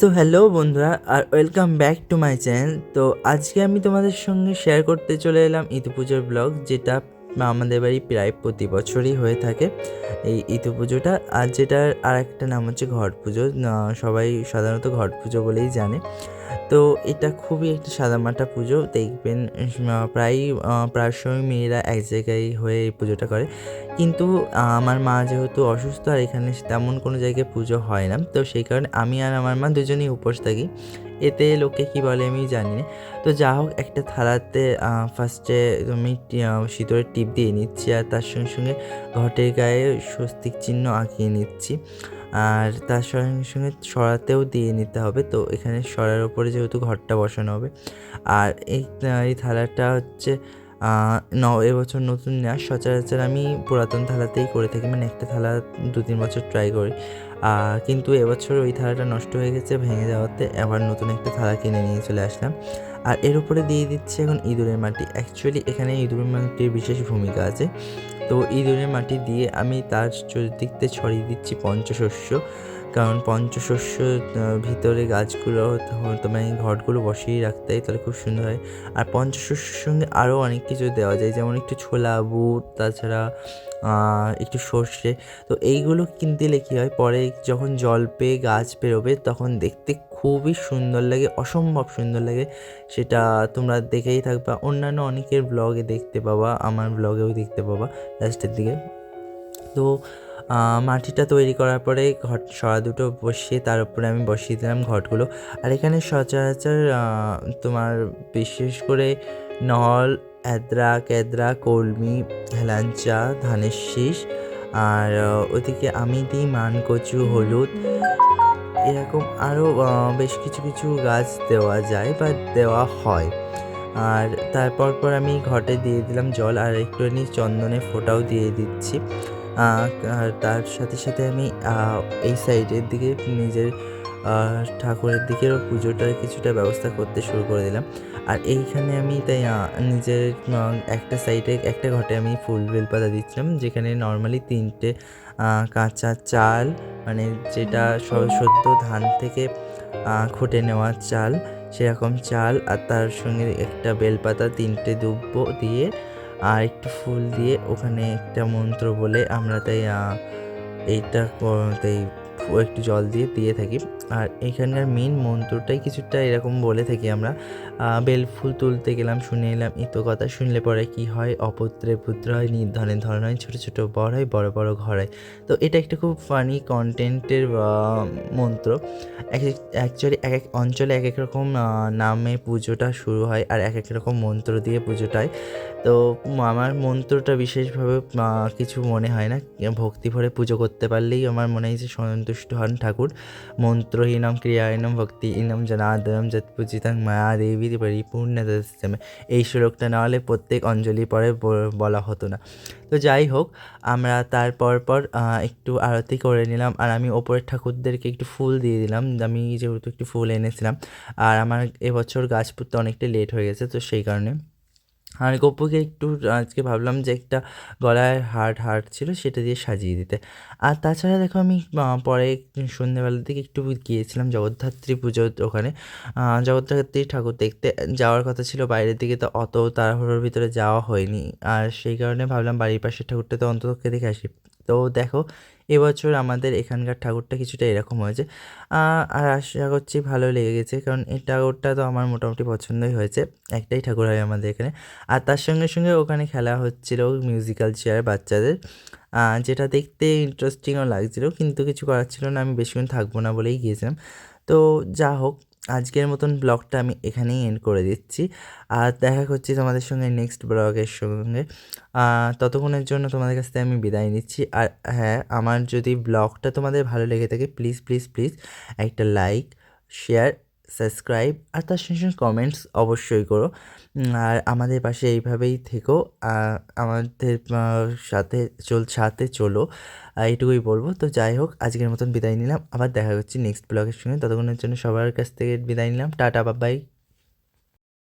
So hello বন্ধুরা, আর welcome back to my channel তো আজকে আমি তোমাদের সঙ্গে শেয়ার করতে চলে এলাম ইতু পুজোর ব্লগ যেটা আমাদের বাড়ি প্রায় প্রতি বছরই হয়ে থাকে এই ইতু পুজোটা। আর যেটার আর একটা নাম হচ্ছে ঘট পুজো। সবাই সাধারণত ঘট পুজো বলেই জানে। তো এটা খুবই একটা সাদামাটা পুজো। দেখবেন প্রায় সময় মেয়েরা এক জায়গায় হয়ে এই পুজোটা করে। কিন্তু আমার মা যেহেতু অসুস্থ আর এখানে তেমন কোনো জায়গায় পুজো হয় না, তো সেই কারণে আমি আর আমার মা দুজনেই উপোস থাকি। এতে লোকে কি বলে আমি জানি না। তো যা হোক, একটা থালাতে ফার্স্টে আমি সিঁদুরের টিপ দিয়ে নিচ্ছি আর তার সঙ্গে সঙ্গে ঘটের গায়ে স্বস্তিক চিহ্ন আঁকিয়ে নিচ্ছি। আর তার সঙ্গে সঙ্গে সরাতেও দিয়ে নিতে হবে। তো এখানে সরার ওপরে যেহেতু ঘরটা বসানো হবে। আর এই এই থালাটা হচ্ছে ন এবছর নতুন নেওয়া সচরাচর আমি পুরাতন থালাতেই করে থাকি। মানে একটা থালা দু তিন বছর ট্রাই করি। কিন্তু এবছর ওই থালাটা নষ্ট হয়ে গেছে, ভেঙে যাওয়াতে আবার নতুন একটা থালা কিনে নিয়ে চলে আসলাম। আর এর উপরে দিয়ে দিচ্ছে এখন ইঁদুরের মাটি। অ্যাকচুয়ালি এখানে ইঁদুরের মাটির বিশেষ ভূমিকা আছে। তো ইঁদুরের মাটি দিয়ে আমি তার চতুর্দিকতে ছড়িয়ে দিচ্ছি পঞ্চশস্য। কারণ পঞ্চশস্য ভিতরে গাছগুলো তোমার ঘটগুলো বসিয়ে রাখতে হয় তাহলে খুব সুন্দর হয়। আর পঞ্চশস্যের সঙ্গে আরও অনেক কিছু দেওয়া যায়, যেমন একটু ছোলা, বুট, তাছাড়া একটু সর্ষে। তো এইগুলো কিনতে দিলে কী হয়, পরে যখন জল পেয়ে গাছ বেরোবে, তখন দেখতে খুবই সুন্দর লাগে, অসম্ভব সুন্দর লাগে। সেটা তোমরা দেখেই থাকবা। অন্যান্য অনেকের ব্লগে দেখতে পাবা, আমার ব্লগেও দেখতে পাবা লাস্টের দিকে। তো মাটিটা তৈরি করার পরে ঘট, সরা দুটো বসিয়ে তার উপরে আমি বসিয়ে দিলাম ঘটগুলো। আর এখানে সচরাচর তোমার বিশেষ করে নল অ্যাদ্রা ক্যাদ্রা কলমি, হেলাঞ্চা, ধানের শীষ, আর ওদিকে আমি দিই মানকচু, হলুদ, এরকম আরও বেশ কিছু কিছু গাছ দেওয়া যায় বা দেওয়া হয়। আর তারপর পর আমি ঘটে দিয়ে দিলাম জল আর একটুখানি চন্দনের ফোঁটাও দিয়ে দিচ্ছি। আর তার সাথে সাথে আমি এই সাইডের দিকে নিজের ঠাকুরের দিকেও পুজোটার কিছুটা ব্যবস্থা করতে শুরু করে দিলাম। আর এইখানে আমি তাই নিজের একটা সাইডে একটা ঘটে আমি ফুল বেলপাতা দিচ্ছিলাম, যেখানে নর্মালি তিনটে কাঁচা চাল মানে যেটা সদ্য ধান থেকে খুঁটে নেওয়া চাল, সেরকম চাল আর তার সঙ্গে একটা বেলপাতা, তিনটে দুব্ব দিয়ে আর একটু ফুল দিয়ে ওখানে একটা মন্ত্র বলে আমরা তাই এইটা তাই একটু জল দিয়ে দিয়ে থাকি। আর এখানকার মেন মন্ত্রটাই কিছুটা এরকম বলে থাকি আমরা। আহ, বেল ফুল তুলতে গেলাম শুনে এলাম ইতো কথা শুনলে পরে কি হয়? অপুত্রে পুত্র হয় নির্ধনে ধরন হয় ছোটো ছোটো বর হয় বড় বড় ঘর হয়। তো এটা একটা খুব ফানি কন্টেন্টের মন্ত্র। অ্যাকচুয়ালি এক এক অঞ্চলে এক এক রকম নামে পুজোটা শুরু হয় আর এক এক রকম মন্ত্র দিয়ে পুজোটায় তো আমার মন্ত্রটা বিশেষভাবে কিছু মনে হয় না। ভক্তি ভরে পুজো করতে পারলেই আমার মনে হয় যে সন্তুষ্ট হন ঠাকুর। মন্ত্রহীনম ক্রিয়াহীনম ভক্তিহীনম জনাদনম যৎ পূজিতাং মায়া দেবী পরিপূর্ণ এই শ্লোকটা না হলে প্রত্যেক অঞ্জলি পরে বলা হতো না। তো যাই হোক, আমরা তারপর পর একটু আরতি করে নিলাম। আর আমি ওপরের ঠাকুরদেরকে একটু ফুল দিয়ে দিলাম। আমি যেহেতু একটু ফুল এনেছিলাম। আর আমার এবছর গাছ পুঁততে অনেকটা লেট হয়ে গেছে, তো সেই কারণে আর গপুকে একটু, আজকে ভাবলাম যে একটা গলায় হার্ট হার্ট ছিল সেটা দিয়ে সাজিয়ে দিতে। আর তাছাড়া দেখো আমি পরে সন্ধ্যেবেলার দিকে একটু গিয়েছিলাম জগদ্ধাত্রী পুজোর ওখানে। জগদ্ধাত্রী ঠাকুর দেখতে যাওয়ার কথা ছিল, বাইরের দিকে তো অত তাড়াহুড়োর ভিতরে যাওয়া হয়নি। আর সেই কারণে ভাবলাম বাড়ির পাশের ঠাকুরটা তো অন্তত দেখে আসি। তো দেখো, এবছর আমাদের এখানকার ঠাকুরটা কিছুটা এরকম হয়েছে। আর আশা করছি ভালো লেগে গেছে, কারণ এই ঠাকুরটা তো আমার মোটামুটি পছন্দই হয়েছে, একটাই ঠাকুর হয় আমাদের এখানে। আর তার সঙ্গে সঙ্গে ওখানে খেলা হচ্ছিল মিউজিক্যাল চেয়ার বাচ্চাদের যেটা দেখতে ইন্টারেস্টিংও লাগছিল, কিন্তু কিছু করার ছিল না, আমি বেশিক্ষণ থাকব না বলেই গিয়েছিলাম। তো যা হোক আজকের মতন ব্লগটা আমি এখানেই এন্ড করে দিচ্ছি। আর দেখা করছি তোমাদের সঙ্গে নেক্সট ব্লগের সঙ্গে। ততক্ষণের জন্য তোমাদের কাছ থেকে আমি বিদায় নিচ্ছি। আর হ্যাঁ আমার যদি ব্লগটা তোমাদের ভালো লেগে থাকে প্লিজ প্লিজ প্লিজ একটা লাইক শেয়ার সাবস্ক্রাইব আর তার সঙ্গে সঙ্গে কমেন্টস অবশ্যই করো। আর আমাদের পাশে এইভাবেই থেকো। আমাদের সাথে চল, সাথে চলো। এইটুকুই বলব। তো যাই হোক, আজকের মতন বিদায় নিলাম। আবার দেখা হচ্ছে নেক্সট ব্লগের সঙ্গে। ততক্ষণের জন্য সবার কাছ থেকে বিদায় নিলাম। টাটা বাবাই